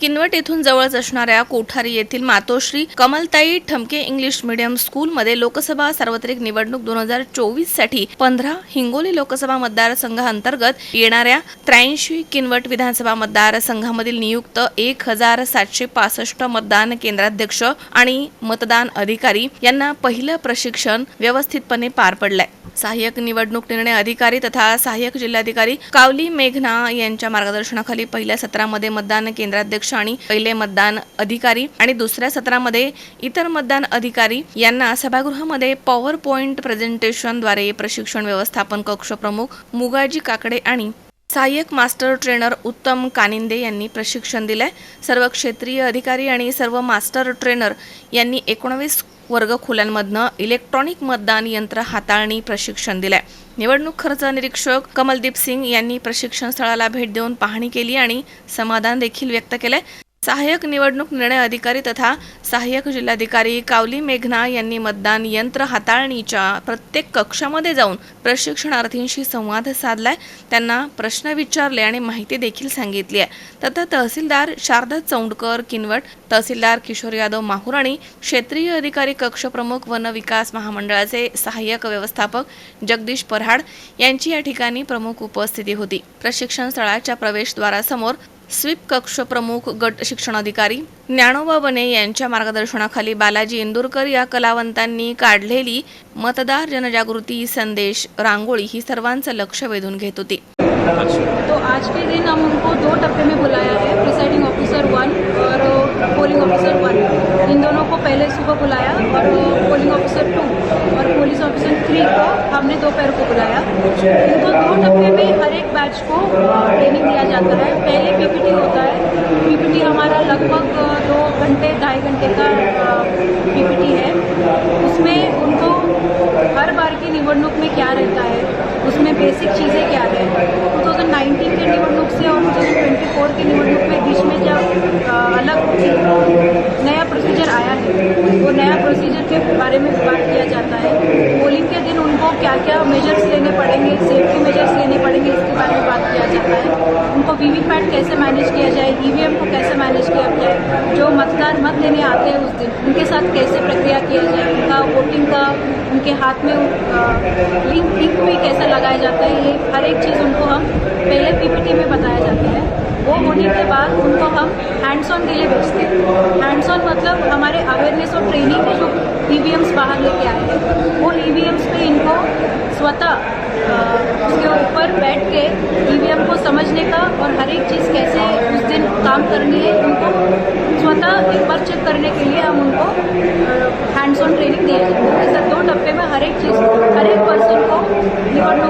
किनवट येथून जवळच असणाऱ्या कोठारी येथील मातोश्री कमलताई ठमके इंग्लिश मीडियम स्कूलमध्ये लोकसभा सार्वत्रिक निवडणूक दोन हजार चोवीससाठी पंधरा हिंगोली लोकसभा मतदारसंघांतर्गत येणाऱ्या त्र्याऐंशी किनवट विधानसभा मतदारसंघामधील नियुक्त एक हजार सातशे पासष्ट मतदान केंद्राध्यक्ष आणि मतदान अधिकारी यांना पहिलं प्रशिक्षण व्यवस्थितपणे पार पडलंय. सहाय्यक निवडणूक निर्णय अधिकारी तथा सहाय्यक जिल्हाधिकारी कावली मेघना यांच्या मार्गदर्शनाखाली पहिल्या सत्रामध्ये मतदान केंद्राध्यक्ष आणि पहिले मतदान अधिकारी आणि दुसऱ्या सत्रामध्ये इतर मतदान अधिकारी यांना सभागृहामध्ये पॉवर पॉइंट प्रेझेंटेशनद्वारे प्रशिक्षण व्यवस्थापन कक्ष प्रमुख मुगाजी काकडे आणि सहाय्यक मास्टर ट्रेनर उत्तम कानिंदे यांनी प्रशिक्षण दिलंय. सर्व क्षेत्रीय अधिकारी आणि सर्व मास्टर ट्रेनर यांनी एकोणावीस वर्गखोल्यांमधनं इलेक्ट्रॉनिक मतदान यंत्र हाताळणी प्रशिक्षण दिलंय. निवडणूक खर्च निरीक्षक कमलदीप सिंग यांनी प्रशिक्षण स्थळाला भेट देऊन पाहणी केली आणि समाधान देखील व्यक्त केलंय. सहाय्यक निवडणूक निर्णय अधिकारी तथा सहाय्यक जिल्हाधिकारी कावली मेघना यांनी मतदान यंत्र हाताळणीच्या प्रत्येक कक्षामध्ये जाऊन प्रशिक्षणार्थींशी संवाद साधलाय. त्यांना प्रश्न विचारले आणि माहिती देखील सांगितली आहे. तथा तहसीलदार शारदा चौंडकर किनवट तहसीलदार किशोर यादव माहूर आणि क्षेत्रीय अधिकारी कक्ष प्रमुख वन विकास महामंडळाचे सहाय्यक व्यवस्थापक जगदीश पऱ्हाड यांची या ठिकाणी प्रमुख उपस्थिती होती. प्रशिक्षण स्थळाच्या प्रवेशद्वारासमोर स्वीप कक्ष प्रमुख गट शिक्षणाधिकारी ज्ञानोबा बने यांच्या मार्गदर्शनाखाली बालाजी इंदूरकर या कलावंतांनी काढलेली मतदार जनजागृती संदेश रांगोळी ही सर्वांचं लक्ष वेधून घेत होती. तो आज के दिन हम उनको दो टप्पे में बुलाया है प्रिसाइडिंग ऑफिसर वन और पोलिंग ऑफिसर वन इन दोनों को पहले सुबह बुलाया और पोलिंग ऑफिसर टू और पुलिस ऑफिसर थ्री को हमने दोपहर को बुलाया। इनको दो टप्पे में बैच को ट्रेनिंग दिया जाता है। पहले पीपीटी होता है। पीपीटी हमारा लगभग दो घंटे, ढाई घंटे का पीपीटी है। उसमें उनको हर बार की निवडणूक में क्या रहता है? उसमें बेसिक चीज़ें क्या है? 2019 की निवडणूक से और 2024 की निवडणूक में बीच में जब अलग नया प्रोसीजर आया है? वो नया प्रोसीजर के बारे में बात किया जाता है। पोलिंग के दिन उनको क्या क्या मेजर्स लेने पड़ेंगे सेफ्टी मेजर्स लेने पड़ेंगे, इसके बारे में बात किया जाता है। उनको वीवीपैट कैसे मैनेज किया जाए ईवीएम को कैसे मैनेज किया जाए, जो मतदान मत देने आते हैं उस दिन, उनके साथ कैसे प्रक्रिया किया जाए, उनका वोटिंग का, उनके हाथ में लिंक लिंक भी कैसे लगाया जाता है, ये हर एक चीज़ उनको हम पहले पीपीटी में बताया जाता है। वो होने के बाद उनको हम हैंड्स ऑन के लिए भेजते हैं। हैंड्स ऑन मतलब हमारे अवेयरनेस और ट्रेनिंग में जो ई बाहर लेके आए हैं, वो ई पे इनको स्वतः उसके ऊपर बैठ के ई को समझने का और हर एक चीज़ कैसे उस दिन काम करनी है उनको स्वतः एक बार चेक करने के लिए हम उनको हैंड्स ऑन ट्रेनिंग दिए जाते हैं। ऐसा दो डब्बे में हर एक चीज़, हर एक पर्सन को निवडणूक